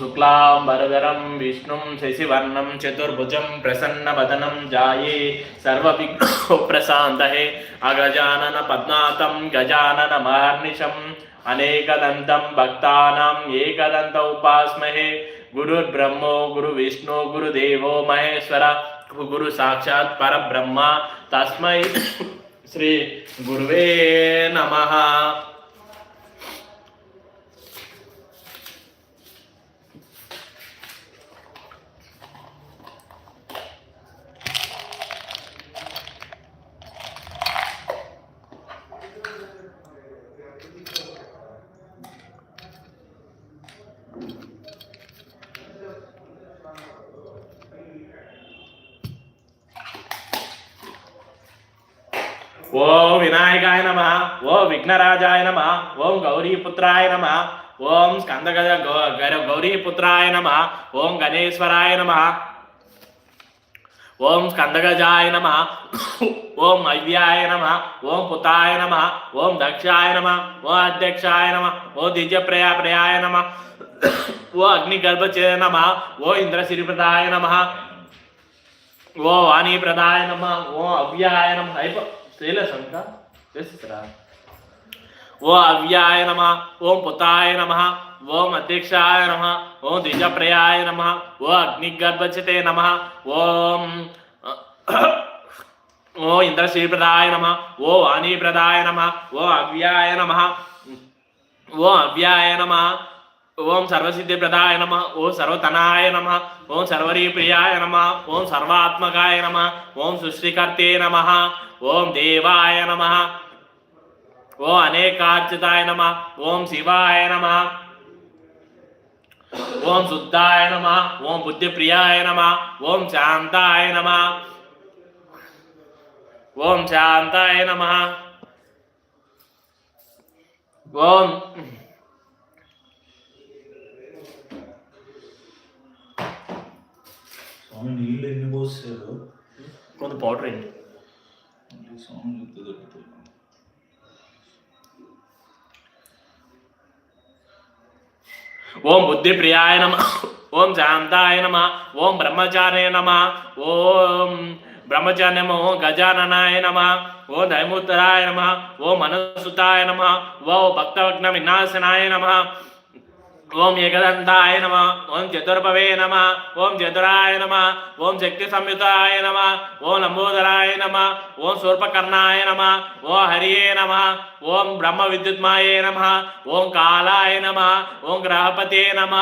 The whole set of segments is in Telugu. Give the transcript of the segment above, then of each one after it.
శుక్లాంబరధరం విష్ణుం శశివర్ణం చతుర్భుజం ప్రసన్నవదనం జాయే. సర్వవిఘ్నో ప్రశాంతహే. అగజానన పద్మాతం గజానన మహర్నిశం అనేకదంతం భక్తానాం ఏకదంత ఉపాస్మహే. గురుర్బ్రహ్మో గురు విష్ణు గురుదేవో మహేశ్వర. గురు సాక్షాత్ పరబ్రహ్మ. తస్మై శ్రీ ఓం వినాయకాయ నమ ఓ విఘ్నరాజాయ నమ ఓం గౌరీపుత్రాయ నమ ఓం స్కందగజ గౌ- గౌరీపుత్రాయ నమ ఓం గణేశ్వరాయ నమ ఓం స్కందగజాయ నమ ఓం అవ్యాయ నమ ఓం పుతాయ నమ ఓం దక్షాయ నమ ఓ అధ్యక్షాయ నమ ఓ దివ్యప్రయా ప్రయాయ నమ ఓ అగ్నిగర్భచే నమ ఓ ఇంద్రశిరిప్రదాయ నమ ఓ వాణీప్రదాయ నమ ఓ అవ్యాయ నమ అయిపో చేయలేదు అంత చేసిరా ఓ అవ్యాయ నమ ఓం పుతాయ నమ ఓం అధ్యక్షాయ నమ ఓం ద్విజప్రయాయ నమ ఓ అగ్నిగర్భచతే నమ ఓం ఓ ఇంద్రశ్రీప్రదాయ నమ ఓ వాణీప్రదాయ నమ ఓ అవ్యాయ నమ ఓ అవ్యాయ నమ ఓం సర్వసిద్ధిప్రదాయ నమ ఓం సర్వతనాయ నమ ఓం సర్వరీప్రియాయ నమ ఓం సర్వాత్మకాయ నమ ఓం సృష్టికర్తే నమ ఓం దేవాయ నమ. ఓం అనేకార్చితాయ నమ. ఓం శివాయ నమ. ఓం శుద్ధాయ నమ. ఓం బుద్ధిప్రియాయ నమ. ఓం శాంతాయ నమ. ఓం శాంతాయ నమ. ఓం నీళ్ళు ఎన్ని పోసారు? కొంత పౌడర్ అండి మళ్ళీ దొరుకుతుంది ఓం బుద్ధి ప్రియాయ నమ ఓం శాంతాయ నమ ఓం బ్రహ్మచార్య నమ ఓం బ్రహ్మచార్య ఓం గజాననాయ నమ ఓ దైమూత్తరాయ నమ ఓ మనసుతాయ నమ ఓ భక్తవగ్న వినాశనాయ నమ ఓం ఏకదంతాయ నమ ఓం చతుర్భవే నమ ఓం చతురాయ నమ ఓం శక్తి సంయుతాయ నమ ఓం లంబోదరాయ నమ ఓం శూర్పకర్ణాయ నమ ఓం హరియే నమ ఓం బ్రహ్మ విద్యుత్మాయే నమ ఓం కాలాయ నమ ఓం గ్రహపతే నమ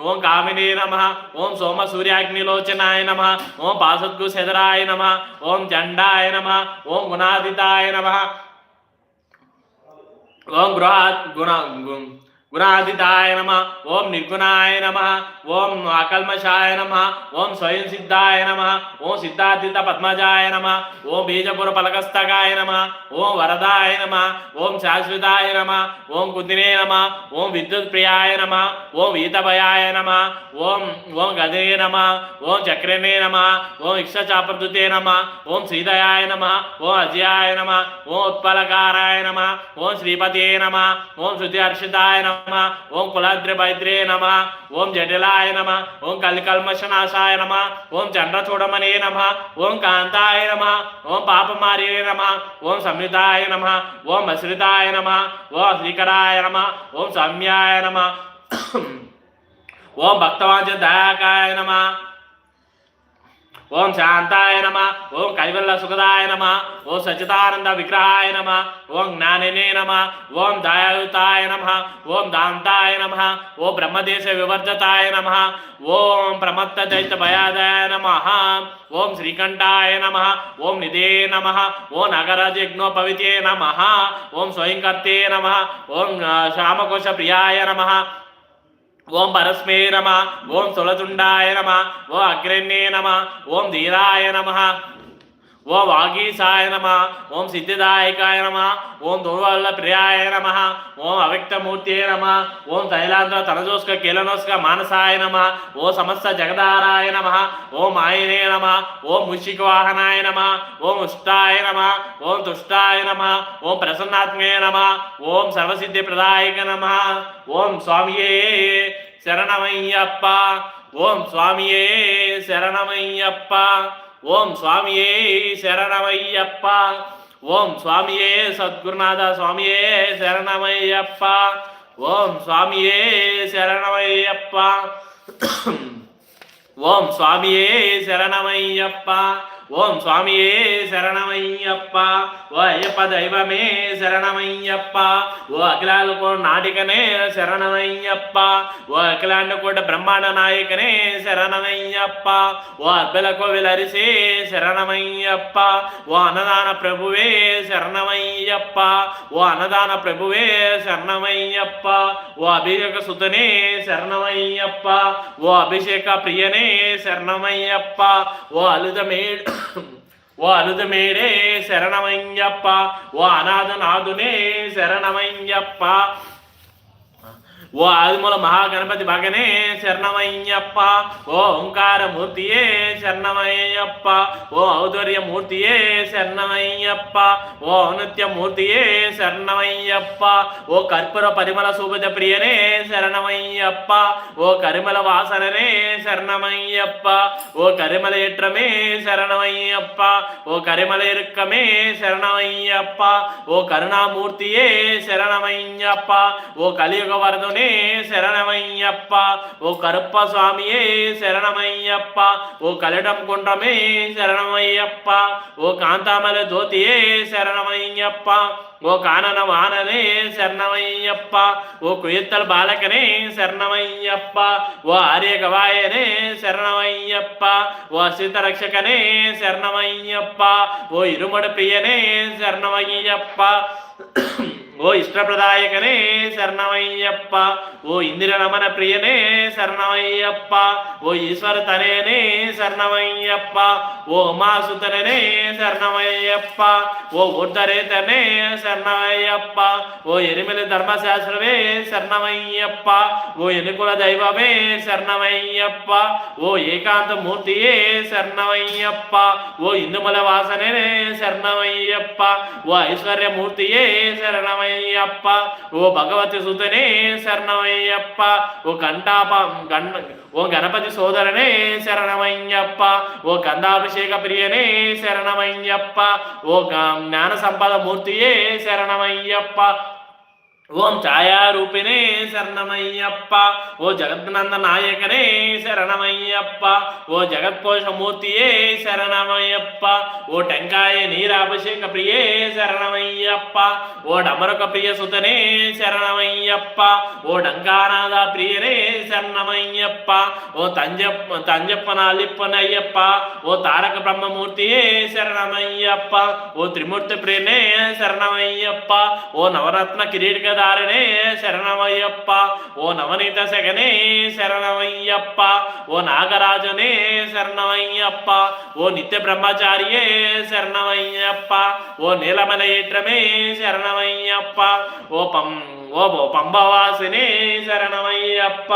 ఓం కామినే నమ ఓం సోమ సూర్యాగ్నిలోచనాయ నమ ఓం పాసద్గు శదరాయ నమ ఓం చండాయ నమ ఓం గుణాదితాయ నమ ఓం గృహ గుణ గుణాదితాయ నమ ఓం నిర్గుణాయ నమ ఓం అకల్మషాయ నమ ఓం స్వయం సిద్ధాయ నమ ఓం సిద్ధార్థిత పద్మజాయ నమ ఓం బీజపుర పలకస్తకాయ నమ ఓం వరదాయ నమ ఓం శాశ్వతాయ నమ ఓం కుదిరే నమ ఓం విద్యుత్ ప్రియాయ నమ ఓం వీతభయాయ నమ ఓం ఓం గదే నమ ఓం చక్రనే నమ ఓం ఇక్షచాపృతే నమ ఓం శ్రీదయాయ నమ ఓం అజయాయ నమ ఓం ఉత్పలకారాయ నమ ఓం శ్రీపతే నమ ఓం శృతి హర్షితాయ నమ నమ ఓం కులాద్రిపైత్రే నమ ఓం జటిలాయ నమ ఓం కలికల్మషనాశాయ నమ ఓం చంద్రచూడమనే నమ ఓం కాంతాయ నమ ఓం పాపమారే నమ ఓం సంయుతాయ నమ ఓం అశ్రితాయ నమ ఓం శ్రీకరాయ నమ ఓం సమ్యాయ నమ ఓం భక్తవాంచ దయాకాయ నమ ఓం శాంతాయ నమ ఓం కైవల్య సుఖదాయ నమ ఓం సచితానంద విగ్రహాయ నమ ఓం జ్ఞానినే నమ ఓం దయాయుతాయ నమ ఓం దాంతాయ నమ ఓ బ్రహ్మదేశ వివర్జతాయ నమ ఓం ప్రమత్త దైత భయాదాయ నమ ఓం శ్రీకంఠాయ నమ ఓం నిదే నమ ఓం నగరజజ్ఞోపవితే నమ ఓం స్వయంకర్తే నమ ఓం శ్యామకోశ ప్రియాయ నమ ఓం పరస్మే నమ ఓం సులతుండాయ నమ ఓ అగ్రణ్యే నమ ఓం ధీరాయ నమ. ఓం వాగీసాయ నమ ఓం సిద్ధిదాయకాయ నమ ఓం దుర్వల్ల ప్రియాయ నమ ఓం అవ్యక్తమూర్తియే నమ ఓం తైలాంధ్ర తనజోస్క కీలనోస్క మానసాయ నమ ఓ సమస్త జగదారాయ నమ ఓం ఆయనే నమ ఓం ముషికవాహనాయ నమ ఓం ఉష్టాయ నమ ఓం తుష్టాయ నమ ఓం ప్రసన్నాత్మే నమ ఓం సర్వసిద్ధి ప్రదాయక నమ ఓం స్వామియే శరణమయ్యప్ప ఓం స్వామియే శరణమయ్యప్ప ఓం స్వామియే శరణమయ్యప్ప ఓం స్వామియే సద్గురునాథ స్వామియే శరణమయ్యప్ప ఓం స్వామియే శరణమయ్యప్ప ఓం స్వామియే శరణమయ్యప్ప ఓం స్వామియే శరణమయ్యప్ప ఓ అయ్యప్ప దైవమే శరణమయ్యప్ప ఓ అఖిలాలకు నాటికనే శరణమయ్యప్ప ఓ అఖిలాండ కూడా బ్రహ్మాండ నాయకనే శరణమయ్యప్ప ఓ అబ్బెల కోవిలరిసే శరణమయ్యప్ప ఓ అన్నదాన ప్రభువే శరణమయ్యప్ప ఓ అన్నదాన ప్రభువే శరణమయ్యప్ప ఓ అభిషేక సుతనే శరణమయ్యప్ప ఓ అభిషేక ప్రియనే శరణమయ్యప్ప ఓ అలుదమేడు ఓ అలుదమేడే శరణమయ్యప్ప ఓ అనాథనాథునే శరణమయ్యప్ప. ఓ ఆదిమూల మహాగణపతి భగనే శరణమయ్యప్ప ఓ ఓంకారమూర్తియే శరణమయ్యప్ప ఓ ఔదర్యమూర్తియే శరణమయ్యప్ప ఓ ఔన్నత్యమూర్తియే శరణమయ్యప్ప ఓ కర్పూర పరిమళ సుగత ప్రియనే శరణమయ్యప్ప ఓ కరిమల వాసననే శరణమయ్యప్ప ఓ కరిమల ఎట్రమే శరణమయ్యప్ప ఓ కరిమల ఇరుక్కమే శరణమయ్యప్ప ఓ కరుణామూర్తియే శరణమయ్యప్ప ఓ కలియుగ వరదునే శరణమయ్యప్ప. ఓ కరుప్ప స్వామియే శరణమయ్యప్ప. ఓ కలిడం కుండ్రమే శరణమయ్యప్ప. ఓ కాంతామల జ్యోతియే శరణమయ్యప్ప. ఓ కానన వాననే శరణమయ్యప్ప. ఓ కుయత్తల బాలకనే శరణమయ్యప్ప. ఓ ఆర్య గవాయనే శరణమయ్యప్ప. ఓ సీతరక్షకనే శరణమయ్యప్ప. ఓ ఇరుమడ ప్రియనే శరణమయ్యప్ప. ఓ ఇష్టప్రదాయకనే శరణమయ్యప్ప ఓ ఇందిరరమణ ప్రియనే శరణమయ్యప్ప ఓ ఈశ్వర తనేనే శరణమయ్యప్ప ఓ ఉమాసుతనే శరణమయ్యప్ప ఓ ఉత్తరేతనే శరణమయ్యప్ప ఓ ఎనిమిది ధర్మశాస్త్రమే శరణమయ్యప్ప ఓ ఎనుకుల దైవమే శరణమయ్యప్ప ఓ ఏకాంత మూర్తియే శరణమయ్యప్ప ఓ ఇందుమల వాసనే శరణమయ్యప్ప ఓ ఐశ్వర్యమూర్తియే శరణమయ్య శరణమయ్యప్ప. ఓ భగవతి సుతనే శరణమయ్యప్ప. ఓ కంటాప గణ ఓ గణపతి సోదరనే శరణమయ్యప్ప. ఓ కందాభిషేక ప్రియనే శరణమయ్యప్ప. ఓ జ్ఞాన సంపద మూర్తియే శరణమయ్యప్ప. ఓం ఛాయారూపిణే శరణమయ్యప్ప ఓ జగద్నంద నాయకనే శరణమయ్యప్ప ఓ జగత్పోషమూర్తియే శరణమయ్యప్ప ఓ టెంకాయ నీరాభిషేక ప్రియే శరణమయ్యప్ప ఓ డమరక ప్రియ సుతనే శరణమయ్యప్ప ఓ డంకానాథ ప్రియనే శరణమయ్యప్ప ఓ తంజప్ప తంజప్పనాలిప్పనయ్యప్ప ఓ తారక బ్రహ్మమూర్తియే శరణమయ్యప్ప ఓ త్రిమూర్తి ప్రియనే శరణమయ్యప్ప ఓ నవరత్న కిరీటదారినే శరణమయ్యప్ప. ఓ నవనీత శగనే శరణమయ్యప్ప. ఓ నాగరాజునే శరణమయ్యప్ప. ఓ నిత్య బ్రహ్మచారియే శరణమయ్యప్ప. ఓ నీలమలయట్రమే శరణమయ్యప్ప. ఓ పం ఓ పంబవాసినే శరణమయ్యప్ప.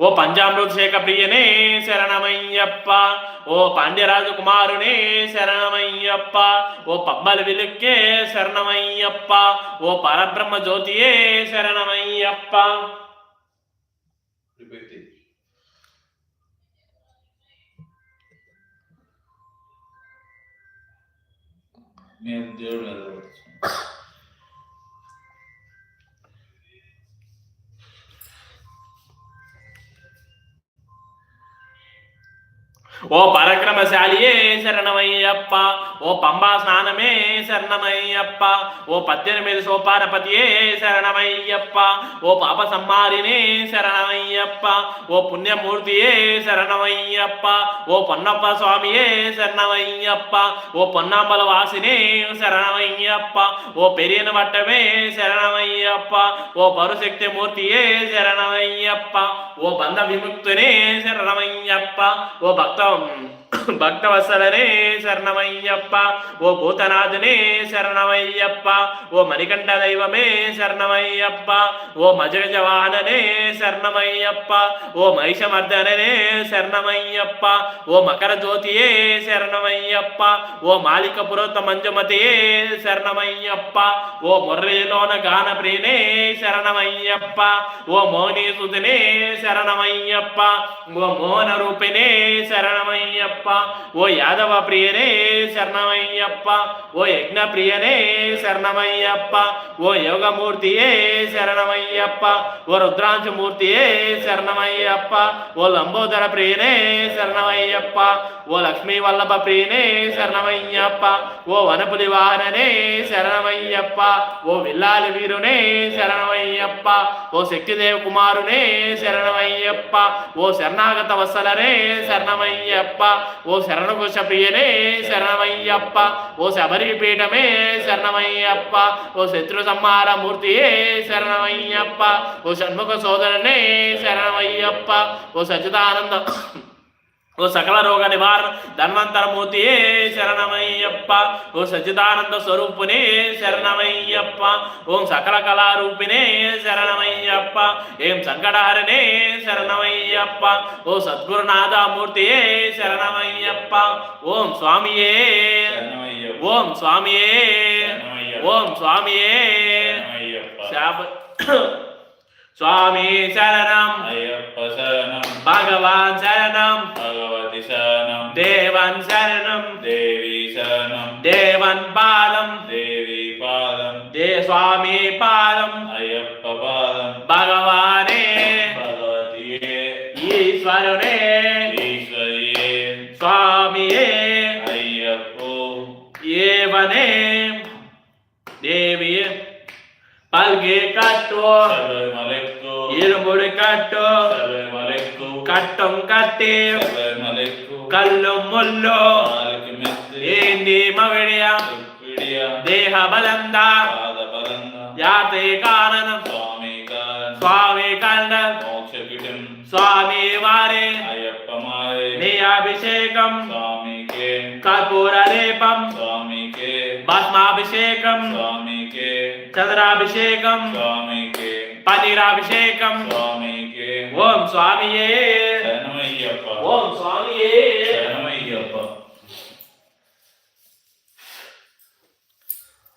ఓ పంచామృత శేఖ ప్రియనే శరణమయ్యప్ప. ఓ పాండ్యరాజు కుమారునే శరణమయ్యప్ప. ఓ పబ్బల విలుక్కే శరణమయ్యప్ప. ఓ పరబ్రహ్మ జ్యోతియే శరణమయ్యప్ప. నేను దేవుడు ఓ పరక్రమశాలియే శరణమయ్యప్ప ఓ పంబా స్నానమే శరణమయ్యప్ప ఓ పద్దెనిమిది సోపానపతియే శరణమయ్యప్ప ఓ పాప సంహారినే శరణమయ్యప్ప ఓ పుణ్యమూర్తియే శరణమయ్యప్ప ఓ పొన్నప్ప స్వామియే శరణమయ్యప్ప ఓ పొన్నాంబల వాసినే శరణమయ్యప్ప ఓ పెరిగిన వట్టమే శరణమయ్యప్ప ఓ పరుశక్తి మూర్తియే శరణమయ్యప్ప ఓ బంధ విముక్తునే శరణమయ్యప్ప ఓ భక్త భక్తవసలనే శరణమయ్యప్ప ఓ భూతనాథునే శరణమయ్యప్ప ఓ మణికంఠ దైవమే శరణమయ్యప్ప ఓ మజగజవాహననే శరణమయ్యప్ప ఓ మహిషమర్దననే శరణమయ్యప్ప ఓ మకర జ్యోతియే శరణమయ్యప్ప ఓ మాలిక పురోత మంజుమతియే శరణమయ్యప్ప ఓ మురళీలోన గాన ప్రియనే శరణమయ్యప్ప ఓ మౌని సుధనే శరణమయ్యప్ప ఓ మోహన రూపిణే శరణమయ్యప్ప ఓ యాదవ ప్రియనే శరణమయ్యప్ప ఓ యజ్ఞ ప్రియనే శరణమయ్యప్ప ఓ యోగమూర్తియే శరణమయ్యప్ప ఓ రుద్రాంశమూర్తియే శరణమయ్యప్ప ఓ లంబోదర ప్రియనే శరణమయ్యప్ప ఓ లక్ష్మీ వల్లభ ప్రియనే శరణమయ్యప్ప ఓ వనపులి వాహననే శరణమయ్యప్ప ఓ విల్లాలి వీరునే శరణమయ్యప్ప ఓ శక్తిదేవ కుమారునే శరణమయ్యప్ప ఓ శరణాగత వసలనే శరణమయ్య శరణమయ్యప్ప. ఓ శరణకుశ ప్రియనే శరణమయ్యప్ప. ఓ శబరిపీఠమే శరణమయ్యప్ప. ఓ శత్రు సంహార మూర్తియే శరణమయ్యప్ప. ఓ షణ్ముఖ సోదరనే శరణమయ్యప్ప. ఓ సచిదానంద ఓ సకల రోగ నివారణ ధన్వంతరమూర్తియే శరణమయ్యప్ప. ఓ సచిదానంద స్వరూపునే శరణమయ్యప్ప. ఓం సకల కళారూపిణే శరణమయ్యప్ప. ఏం సంకటహరణే శరణమయ్యప్ప. ఓ సద్గురునాథమూర్తియే శరణమయ్యప్ప. ఓం స్వామియే ఓం స్వామియే ఓం స్వామియే శాప స్వామి శరణం అయ్యప్ప శరణం భగవాన్ శరణం భగవతి శరణం దేవన్ శరణం దేవి శరణం దేవన్ పాదం దేవి పాదం దే స్వామి పాదం అయ్యప్ప పాదం భగవానే భగవతియే ఈశ్వరునే ఈశ్వరియే స్వామియే అయ్యప్పో ఏవనే దేవి பல்கு காட்டுவோம் இருமுறை காட்டும் கட்டம் காட்டி. கல்லும் முல்லும் ஏந்தி மவிழியா தேக பலந்தா யாத்தை காரணம்? சுவாமி கண்ணன் மோட்ச బలంద పాదపరంగా యాతే కారణం స్వామి కారణ స్వామి కండ మోక్షకిటం స్వామి వారే అయ్యప్ప మారే నీ అభిషేకం స్వామికే కర్పూర లేపం స్వామికే భస్మాభిషేకం స్వామికే చంద్రాభిషేకం స్వామికే పనీరాభిషేకం స్వామికే ఓం స్వామియే శరణమయ్యప్ప ఓం స్వామియే శరణమయ్యప్ప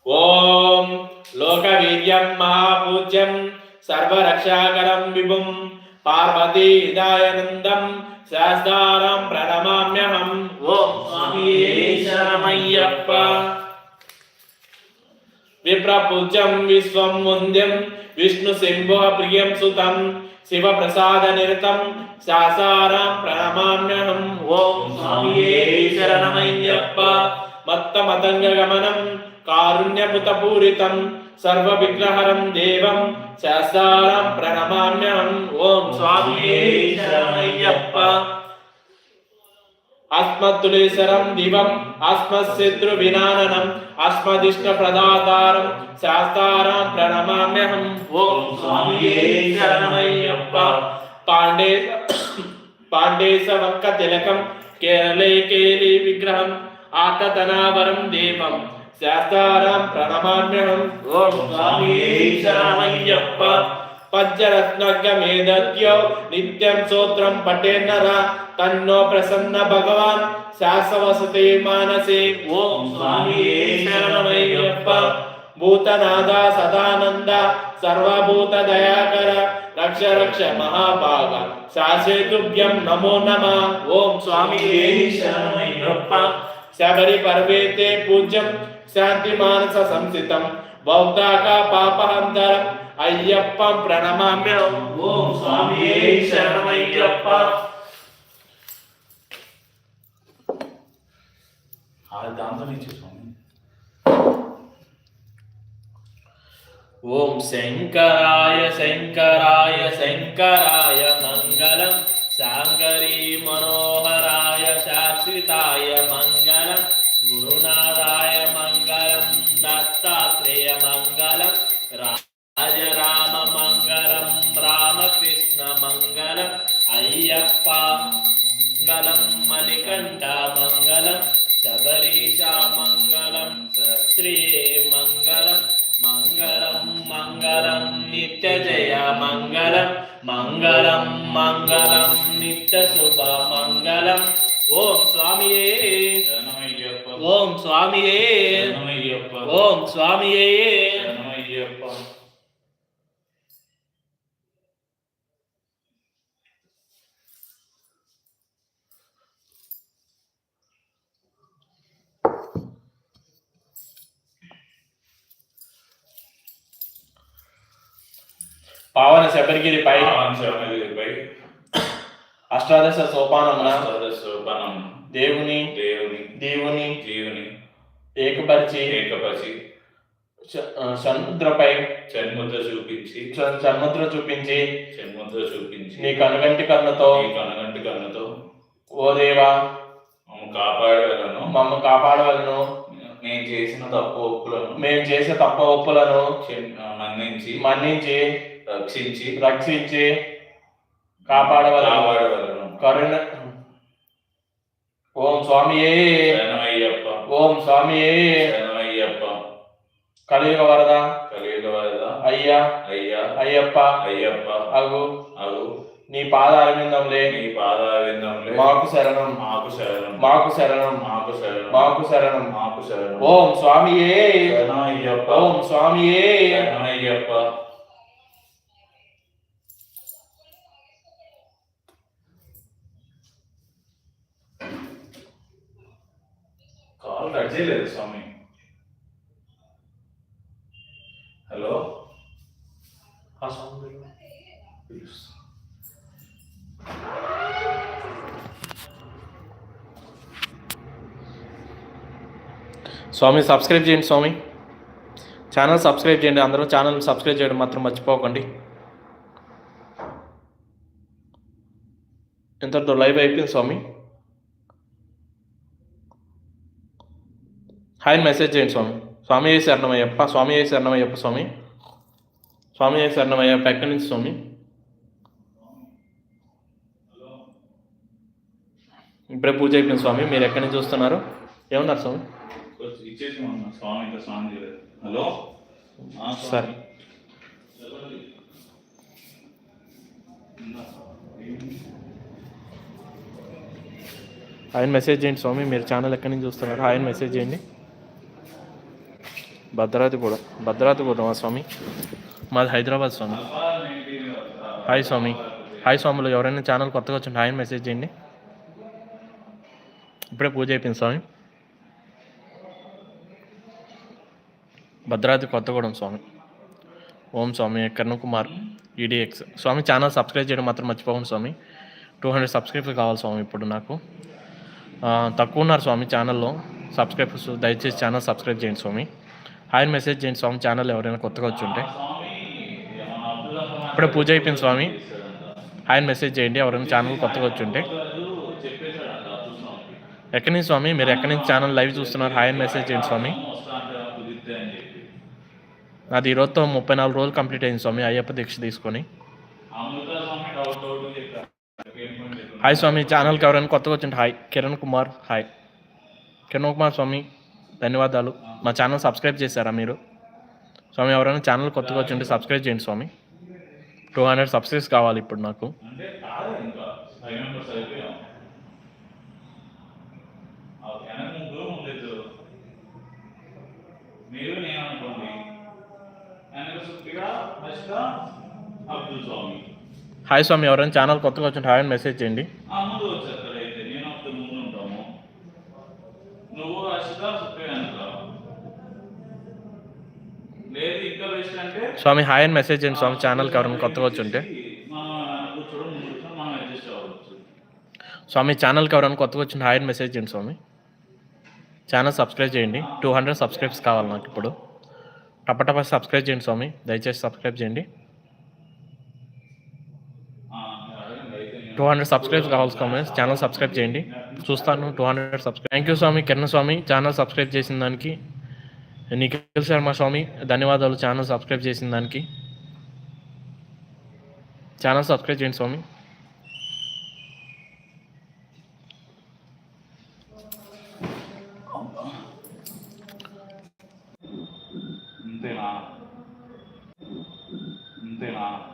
ఓం లోకవీర్యం మహాపూజ్యం సర్వరక్షాకరం విభుం పార్వతీదాయనందం శాస్త్రారం ప్రణమామ్యహం ఓం శరణమయ్యప్ప విప్రపూజ్యం విశ్వం వంద్యం విష్ణు సింహ ప్రియం సుతం శివ ప్రసాద నిరతం శాసారాం ప్రణమామ్యహం ఓం స్వామియే శరణమయ్యప్ప మత్త మతంగ గమనం కారుణ్యముత పూరితం సర్వ విగ్రహరం దేవం శాస్త్రారం ప్రణమామ్యం ఓం స్వామి శరణమయ్యప్ప అస్మత్తులేశరం దివం అస్మశత్రు వినాననం అస్మదిష్ట ప్రదాతారం శాస్త్రారం ప్రణమామ్యహం ఓం స్వామి శరణమయ్యప్ప పాండే పాండేశ వంక తిలకం కేరళే కేలి విగ్రహం ఆకతనావరం దేవం శాస్త్రారం ప్రణమామ్యహం. ఓం స్వామియే శరణమయ్యప్ప పంచరత్నగమేదద్యో నిత్యం సూత్రం పఠేన్నర తన్నో ప్రసన్న భగవాన్. శాసవసతే మానసే. ఓం స్వామియే శరణమయ్యప్ప భూతనాథ సదానంద. సర్వభూత దయాకర రక్ష రక్ష మహాభాగ. శాసేతుభ్యం నమో నమ. ఓం స్వామి శరణమయ్యప్ప శబరి పర్వేతే పూజ్యం. శాంతి మానస సంస్థితం బౌద్ధాక పాపహంతరం. అయ్యప్పం ప్రణమామ్యం ఓం స్వామియే శరణమయ్యప్ప. దాంతో నుంచి స్వామి. ఓం శంకరాయ శంకరాయ శంకరాయ మంగళం. శాంకరీ మనోహరాయ శాశ్వతాయ మంగళం. గురునాథాయ పావన శబరిగిరిపై పావన శరణగిరిపై అష్టాదశ సోపానమున సోపానం దేవుని దేవుని దేవుని జీవుని ఏకపరిచి ఆ, సముద్రపై చన్ముద్ర చూపించి సముద్ర చూపించి చన్ముద్ర చూపించి నీ కనుగంటి కన్నుతో నీ కనగంటి కన్నుతో ఓ దేవా మమ్మ కాపాడగలను మమ్మ కాపాడవలను. నేను చేసిన తప్పు ఒప్పులను. మేము చేసే తప్ప ఒప్పులను మన్నించి మన్నించి రక్షించి రక్షించి కాపాడవలను. కరుణ. ఓం స్వామియే. శరణమయ్యప్ప. ఓం స్వామియే. శరణమయ్యప్ప. కలియుగ వరద. కలియుగ వరద. అయ్యా. అయ్యా. అయ్యప్ప. అయ్యప్ప. అగు. అగు. నీ పాదాల విందంలే. నీ పాదావిందంలో మాకు శరణం. మాకు శరణం. మాకు శరణం. మాకు శరణం. మాకు శరణం. మాకు శరణం. ఓం స్వామియే. శరణమయ్యప్ప. ఓం స్వామియే. శరణమయ్యప్ప. కాల్ కట్ చేయలేదు స్వామి. హలో? పిలుస్తా. స్వామి సబ్స్క్రైబ్ చేయండి స్వామి. ఛానల్ సబ్స్క్రైబ్ చేయండి. అందరూ ఛానల్ సబ్స్క్రైబ్ చేయడం మాత్రం మర్చిపోకండి. ఇంతటితో లైవ్ అయిపోయింది స్వామి. హాయ్ మెసేజ్ చేయండి స్వామి. స్వామి ఏ శరణమయ్యప్ప? స్వామి ఏ శరణమయ్యప్ప స్వామి? స్వామి ఏ శరణమయ్యప్ప? ఎక్కడి నుంచి స్వామి? ఇప్పుడే పూజ అయిపోయింది స్వామి. మీరు ఎక్కడి నుంచి చూస్తున్నారు ఏమన్నారు స్వామి? హలో. సరే. ఆయన మెసేజ్ చేయండి స్వామి. మీరు ఛానల్ ఎక్కడి నుంచి చూస్తున్నారు? ఆయన మెసేజ్ చేయండి. భద్రాద్రి కూడా స్వామి? మాది హైదరాబాద్ స్వామి. హాయ్ స్వామి. హాయ్ స్వాములు ఎవరైనా ఛానల్ కొత్తగా వచ్చింటే ఆయన మెసేజ్ చేయండి. ఇప్పుడే పూజ అయిపోయింది స్వామి. భద్రాద్రి కొత్తగూడెం స్వామి. ఓం స్వామి కర్ణ కుమార్ ఈడిఎక్స్ స్వామి ఛానల్ సబ్స్క్రైబ్ చేయడం మాత్రం మర్చిపోకండి స్వామి. టూ హండ్రెడ్ సబ్స్క్రైబర్స్ కావాలి స్వామి ఇప్పుడు నాకు. తక్కువ ఉన్నారు స్వామి ఛానల్లో. సబ్స్క్రైబర్స్ దయచేసి ఛానల్ సబ్స్క్రైబ్ చేయండి స్వామి. ఆయన మెసేజ్ చేయండి స్వామి ఛానల్ ఎవరైనా కొత్తగా వచ్చి ఉంటే ఇప్పుడే పూజ అయిపోయింది స్వామి. ఆయన మెసేజ్ చేయండి ఎవరైనా ఛానల్ కొత్తగా వచ్చి ఉంటే ఎక్కడి నుంచి స్వామి? మీరు ఎక్కడి నుంచి ఛానల్ లైవ్ చూస్తున్నారు? హాయ్ మెసేజ్ చేయండి స్వామి. నాది ఈరోజుతో ముప్పై నాలుగు రోజులు కంప్లీట్ అయింది స్వామి అయ్యప్ప దీక్ష తీసుకొని. హాయ్ స్వామి ఛానల్కి ఎవరైనా కొత్తగా వచ్చింది హాయ్. కిరణ్ కుమార్ హాయ్. కిరణ్ కుమార్ స్వామి ధన్యవాదాలు. మా ఛానల్ సబ్స్క్రైబ్ చేశారా మీరు? స్వామి ఎవరైనా ఛానల్ కొత్తగా వచ్చింటే సబ్స్క్రైబ్ చేయండి స్వామి. టూ హండ్రెడ్ సబ్స్క్రైబ్స్ కావాలి ఇప్పుడు నాకు. మీరు నేను అనుకోండి. హాయ్ స్వామి ఎవరైనా ఛానల్ కొత్తగా వచ్చింటే హాయ్ అని మెసేజ్ చేయండి. స్వామి హాయ్ అని మెసేజ్ చేయండి స్వామి ఛానల్కి ఎవరైనా కొత్తగా వచ్చి ఉంటే మనం కూర్చోడం ముందు కూర్చోడం మనం అడ్జస్ట్ అవ్వచ్చు. స్వామి ఛానల్కి ఎవరైనా కొత్తగా వచ్చిన హాయ్ అని మెసేజ్ చేయండి స్వామి. ఛానల్ సబ్స్క్రైబ్ చేయండి. టూ హండ్రెడ్ సబ్స్క్రైబ్స్ కావాలి నాకు ఇప్పుడు. టపటప సబ్స్క్రైబ్ చేయండి స్వామి. దయచేసి సబ్స్క్రైబ్ చేయండి. టూ హండ్రెడ్ సబ్స్క్రైబ్స్ కావాలి స్వామి. ఛానల్ సబ్స్క్రైబ్ చేయండి. చూస్తాను two hundred subscribe thank you స్వామి కిరణ్ స్వామి. ఛానల్ సబ్స్క్రైబ్ చేసిన దానికి నిఖిల్ శర్మ స్వామి ధన్యవాదాలు. ఛానల్ సబ్స్క్రైబ్ చేసిన దానికి. ఛానల్ సబ్స్క్రైబ్ చేయండి స్వామి. అంతేనా? అంతేనా?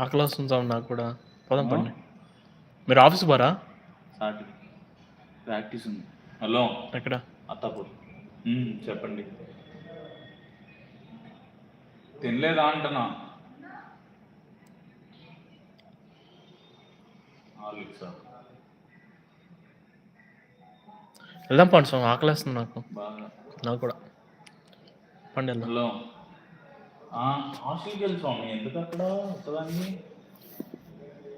ఆకలి వస్తుంది స్వామి నాకు కూడా. పదం పండి. మీరు ఆఫీస్ సాటి ప్రాక్టీస్ ఉంది. హలో? ఎక్కడ? అత్తపూర్ చెప్పండి. తినలేదా అంటున్నా? వెళ్దాం పండి స్వామి ఆకలి వస్తుంది నాకు. బాగా. నాకు కూడా. పండి వెళ్దాం. హలో. హాస్టల్కి స్వామి ఎందుకు అక్కడ?